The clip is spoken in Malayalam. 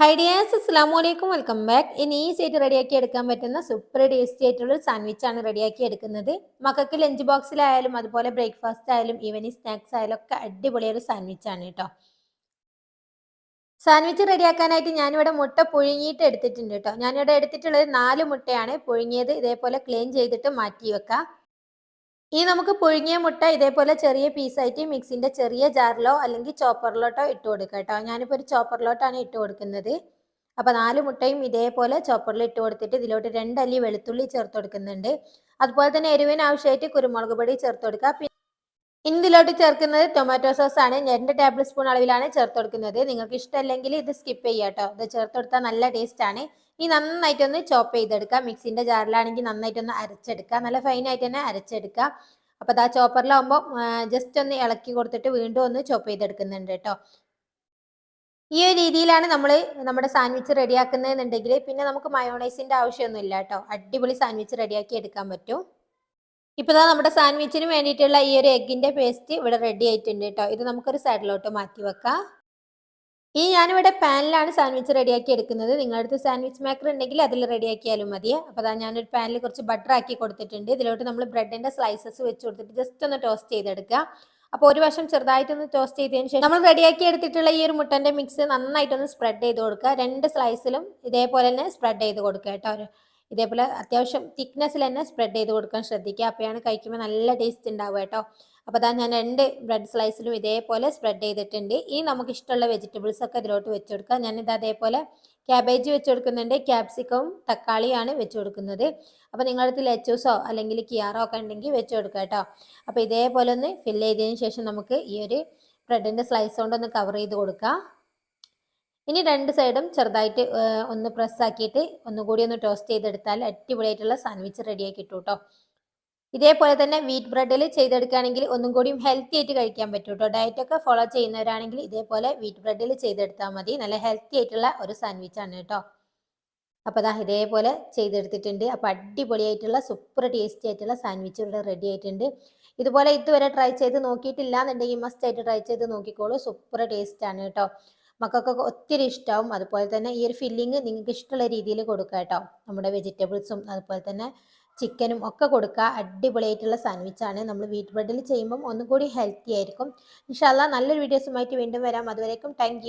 ഹൈ ഡിയാസ് അസ്സാം വലൈക്കും വെൽക്കം ബാക്ക് ഇനി ഈസി ആയിട്ട് റെഡിയാക്കി എടുക്കാൻ പറ്റുന്ന സൂപ്പർ ടേസ്റ്റി ആയിട്ടുള്ള ഒരു സാൻഡ്വിച്ച് ആണ് റെഡിയാക്കി എടുക്കുന്നത്. മക്കൾക്ക് ലഞ്ച് ബോക്സിലായാലും അതുപോലെ ബ്രേക്ക്ഫാസ്റ്റ് ആയാലും ഈവനിങ് സ്നാക്സ് ആയാലും ഒക്കെ അടിപൊളിയൊരു ഒരു സാൻഡ്വിച്ച് ആണ് കേട്ടോ സാൻഡ്വിച്ച് റെഡിയാക്കാനായിട്ട് ഞാനിവിടെ മുട്ട പുഴുങ്ങിയിട്ട് എടുത്തിട്ടുണ്ട് കേട്ടോ ഞാനിവിടെ എടുത്തിട്ടുള്ളത് നാല് മുട്ടയാണ്. പുഴുങ്ങിയത് ഇതേപോലെ ക്ലീൻ ചെയ്തിട്ട് മാറ്റി വെക്കാം. ഇനി നമുക്ക് പുഴുങ്ങിയ മുട്ട ഇതേപോലെ ചെറിയ പീസായിട്ട് മിക്സിന്റെ ചെറിയ ജാറിലോ അല്ലെങ്കിൽ ചോപ്പറിലോട്ടോ ഇട്ട് കൊടുക്കുക കേട്ടോ. ഞാനിപ്പോൾ ഒരു ചോപ്പറിലോട്ടാണ് ഇട്ട് കൊടുക്കുന്നത്. അപ്പോൾ നാല് മുട്ടയും ഇതേപോലെ ചോപ്പറിൽ ഇട്ട് കൊടുത്തിട്ട് ഇതിലോട്ട് രണ്ടല്ലി വെളുത്തുള്ളി ചേർത്ത് കൊടുക്കുന്നുണ്ട്. അതുപോലെ തന്നെ എരിവിന് ആവശ്യമായിട്ട് കുരുമുളക് പൊടി ചേർത്ത് കൊടുക്കുക. ഇനി ഇതിലോട്ട് ചേർക്കുന്നത് ടൊമാറ്റോ സോസ് ആണ്. രണ്ട് ടേബിൾ സ്പൂൺ അളവിലാണ് ചേർത്ത് കൊടുക്കുന്നത്. നിങ്ങൾക്ക് ഇഷ്ടമല്ലെങ്കിൽ ഇത് സ്കിപ്പ് ചെയ്യാം കേട്ടോ. ഇത് ചേർത്ത് കൊടുത്താൽ നല്ല ടേസ്റ്റ് ആണ്. ഈ നന്നായിട്ടൊന്ന് ചോപ്പ് ചെയ്തെടുക്കാം. മിക്സിന്റെ ജാറിലാണെങ്കിൽ നന്നായിട്ടൊന്ന് അരച്ചെടുക്കുക നല്ല ഫൈൻ ഫൈനായിട്ട് തന്നെ അരച്ചെടുക്കുക അപ്പോൾ ആ ചോപ്പറിലാവുമ്പോൾ ജസ്റ്റ് ഒന്ന് ഇളക്കി കൊടുത്തിട്ട് വീണ്ടും ഒന്ന് ചോപ്പ് ചെയ്തെടുക്കുന്നുണ്ട് കേട്ടോ. ഈ ഒരു രീതിയിലാണ് നമ്മൾ നമ്മുടെ സാൻഡ്വിച്ച് റെഡിയാക്കുന്നതെന്നുണ്ടെങ്കിൽ പിന്നെ നമുക്ക് മയോണൈസിന്റെ ആവശ്യമൊന്നുമില്ല കേട്ടോ. അടിപൊളി സാൻഡ്വിച്ച് റെഡിയാക്കി എടുക്കാൻ പറ്റും. ഇപ്പോൾ ഇതാ നമ്മുടെ സാൻഡ്വിച്ചിന് വേണ്ടിയിട്ടുള്ള ഈ ഒരു എഗ്ഗിന്റെ പേസ്റ്റ് ഇവിടെ റെഡി ആയിട്ടുണ്ട് കേട്ടോ. ഇത് നമുക്കൊരു സൈഡിലോട്ട് മാറ്റി വെക്കാം. ഈ ഞാനിവിടെ പാനിലാണ് സാൻഡ്വിച്ച് റെഡിയാക്കി എടുക്കുന്നത്. നിങ്ങളുടെ അടുത്ത് സാൻഡ്വിച്ച് മേക്കർ ഉണ്ടെങ്കിൽ അതിൽ റെഡിയാക്കിയാലും മതി. അപ്പോൾ അതാ ഞാനൊരു പാനിൽ കുറച്ച് ബട്ടർ ആക്കി കൊടുത്തിട്ടുണ്ട്. ഇതിലോട്ട് നമ്മൾ ബ്രെഡിന്റെ സ്ലൈസസ് വെച്ച് കൊടുത്തിട്ട് ജസ്റ്റ് ഒന്ന് ടോസ്റ്റ് ചെയ്തെടുക്കുക അപ്പോൾ ഒരു വശം ചെറുതായിട്ടൊന്ന് ടോസ്റ്റ് ചെയ്തതിന് ശേഷം നമ്മൾ റെഡിയാക്കി എടുത്തിട്ടുള്ള ഈ ഒരു മുട്ടന്റെ മിക്സ് നന്നായിട്ടൊന്ന് സ്പ്രെഡ് ചെയ്ത് കൊടുക്കുക. രണ്ട് സ്ലൈസിലും ഇതേപോലെ തന്നെ സ്പ്രെഡ് ചെയ്ത് കൊടുക്കുക കേട്ടോ. ഇതേപോലെ അത്യാവശ്യം തിക്നെസ്സിൽ തന്നെ സ്പ്രെഡ് ചെയ്ത് കൊടുക്കാൻ ശ്രദ്ധിക്കുക. അപ്പോഴാണ് കഴിക്കുമ്പോൾ നല്ല ടേസ്റ്റ് ഉണ്ടാവുക കേട്ടോ. അപ്പോൾ അതാ ഞാൻ രണ്ട് ബ്രെഡ് സ്ലൈസിലും ഇതേപോലെ സ്പ്രെഡ് ചെയ്തിട്ടുണ്ട്. ഇനി നമുക്ക് ഇഷ്ടമുള്ള വെജിറ്റബിൾസ് ഒക്കെ ഇതിലോട്ട് വെച്ച് കൊടുക്കാം. ഞാനിത് അതേപോലെ ക്യാബേജ് വെച്ച് കൊടുക്കുന്നുണ്ട്. ക്യാപ്സിക്കവും തക്കാളിയാണ് വെച്ച് കൊടുക്കുന്നത്. അപ്പോൾ നിങ്ങളടുത്ത് ലെച്ചൂസോ അല്ലെങ്കിൽ കിയാറോ ഒക്കെ ഉണ്ടെങ്കിൽ വെച്ച് കൊടുക്കുക കേട്ടോ. അപ്പോൾ ഇതേപോലെ ഒന്ന് ഫില്ല് ചെയ്തതിന് ശേഷം നമുക്ക് ഈ ഒരു ബ്രെഡിന്റെ സ്ലൈസ് കൊണ്ടൊന്ന് കവർ ചെയ്ത് കൊടുക്കാം. ഇനി രണ്ട് സൈഡും ചെറുതായിട്ട് ഒന്ന് പ്രസ് ആക്കിയിട്ട് ഒന്നുകൂടി ഒന്ന് ടോസ്റ്റ് ചെയ്തെടുത്താൽ അടിപൊളിയായിട്ടുള്ള സാൻഡ്വിച്ച് റെഡിയാക്കി കിട്ടും കേട്ടോ ഇതേപോലെ തന്നെ വീറ്റ് ബ്രെഡിൽ ചെയ്തെടുക്കുകയാണെങ്കിൽ ഒന്നും കൂടിയും ഹെൽത്തി ആയിട്ട് കഴിക്കാൻ പറ്റും കേട്ടോ ഡയറ്റൊക്കെ ഫോളോ ചെയ്യുന്നവരാണെങ്കിൽ ഇതേപോലെ വീറ്റ് ബ്രെഡിൽ ചെയ്തെടുത്താൽ മതി. നല്ല ഹെൽത്തി ആയിട്ടുള്ള ഒരു സാൻഡ്വിച്ച് ആണ് കേട്ടോ അപ്പോൾ അതാ ഇതേപോലെ ചെയ്തെടുത്തിട്ടുണ്ട്. അപ്പോൾ അടിപൊളിയായിട്ടുള്ള സൂപ്പർ ടേസ്റ്റി ആയിട്ടുള്ള സാൻഡ്വിച്ച് ഇവിടെ റെഡി ആയിട്ടുണ്ട്. ഇതുപോലെ ഇതുവരെ ട്രൈ ചെയ്ത് നോക്കിയിട്ടില്ല എന്നുണ്ടെങ്കിൽ മസ്റ്റ് ആയിട്ട് ട്രൈ ചെയ്ത് നോക്കിക്കോളൂ. സൂപ്പർ ടേസ്റ്റ് ആണ് കേട്ടോ മക്കൾക്കൊക്കെ ഒത്തിരി ഇഷ്ടമാവും അതുപോലെ തന്നെ ഈ ഒരു ഫില്ലിങ് നിങ്ങൾക്ക് ഇഷ്ടമുള്ള രീതിയിൽ കൊടുക്കുക കേട്ടോ. നമ്മുടെ വെജിറ്റബിൾസും അതുപോലെ തന്നെ ചിക്കനും ഒക്കെ കൊടുക്കുക. അടിപൊളിയായിട്ടുള്ള സാൻഡ്വിച്ചാണ് നമ്മൾ വീറ്റ് ബ്രെഡിൽ ചെയ്യുമ്പം ഒന്നും കൂടി ഹെൽത്തി ആയിരിക്കും. ഇൻഷാല്ല നല്ലൊരു വീഡിയോസുമായിട്ട് വീണ്ടും വരാം. അതുവരേക്കും താങ്ക്